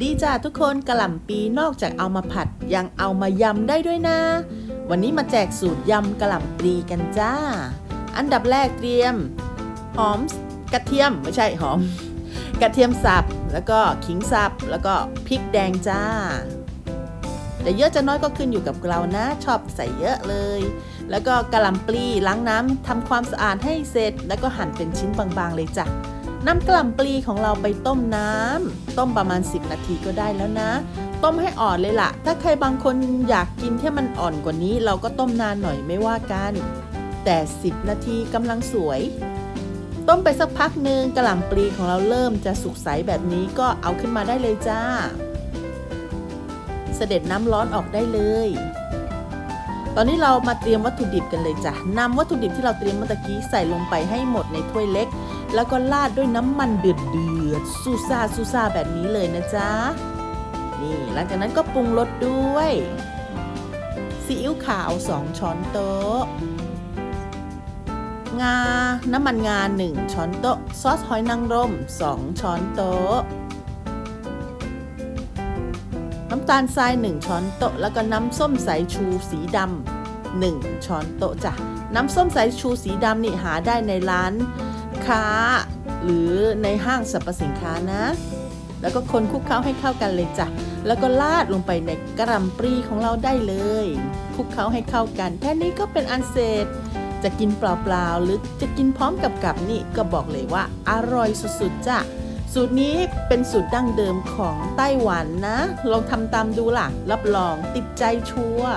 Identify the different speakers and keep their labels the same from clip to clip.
Speaker 1: ดีจ้าทุกคนกระหล่ำปีนอกจากเอามาผัดยังเอามายำได้ด้วยนะ วันนี้มาแจกสูตรยำกระหล่ำปลีกันจ้า อันดับแรกเตรียม หอมกระเทียมไม่ใช่หอม กระเทียมสับแล้วก็ขิงสับแล้วก็พริกแดงจ้าแต่เยอะจะน้อยก็ขึ้นอยู่กับเรานะ ชอบใส่เยอะเลย แล้วก็กระหล่ำปลีล้างน้ำทำความสะอาดให้เสร็จ แล้วก็หั่นเป็นชิ้นบางๆเลยจ้ะ นำกล่ำปลีของเราไปต้มน้ำต้มประมาณ 10 นาทีก็ได้แล้วนะ ต้มให้อ่อนเลยล่ะ ถ้าใครบางคนอยากกินที่มันอ่อนกว่านี้ เราก็ต้มนานหน่อยไม่ว่ากัน แต่ 10 นาทีกำลังสวย ต้มไปสักพักหนึ่งกระหล่ำปลีของเราเริ่มจะสุกใสแบบนี้ก็เอาขึ้นมาได้เลยจ้า เสด็จน้ำร้อนออกได้เลย ตอนนี้เรามาเตรียมวัตถุดิบกันเลยจ้ะนำวัตถุดิบที่เราเตรียมเมื่อตะกี้ใส่ลงไปให้หมดในถ้วยเล็ก แล้วก็ราดด้วยน้ำมันเดือดเดือดๆซูซ่าซูซ่าแบบนี้เลยนะจ๊ะ นี่หลังจากนั้นก็ปรุงรสด้วยซีอิ๊วขาว 2 ช้อนโต๊ะ งา น้ำมันงา 1 ช้อนโต๊ะ ซอสหอยนางรม 2 ช้อนโต๊ะ น้ำตาลทราย 1 ช้อนโต๊ะ แล้วก็น้ำส้มสายชูสีดำ1ช้อนโต๊ะจ้ะ น้ำส้มสายชูสีดำนี่หาได้ในร้านค้า หรือในห้างสรรพสินค้านะ แล้วก็คนคลุกเคล้าให้เข้ากันเลยจ้ะ แล้วก็ราดลงไปในกระหลำปรีของเราได้เลยคลุกเคล้าให้เข้ากัน แค่นี้ก็เป็นอันเสร็จจะกินเปล่าๆ หรือจะกินพร้อมกับกับนี่ก็บอกเลยว่าอร่อยสุดๆจ้ะ สูตรนี้เป็นสูตรดั้งเดิมของไต้หวันนะ ลองทำตามดูล่ะ รับรองติดใจชัวร์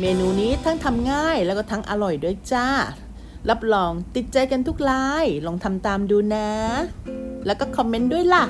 Speaker 1: เมนูนี้ทั้งทำง่ายแล้วก็ทั้งอร่อยด้วยจ้า รับรองติดใจกันทุกไลน์ลองทำตามดูนะ แล้วก็คอมเมนต์ด้วยล่ะ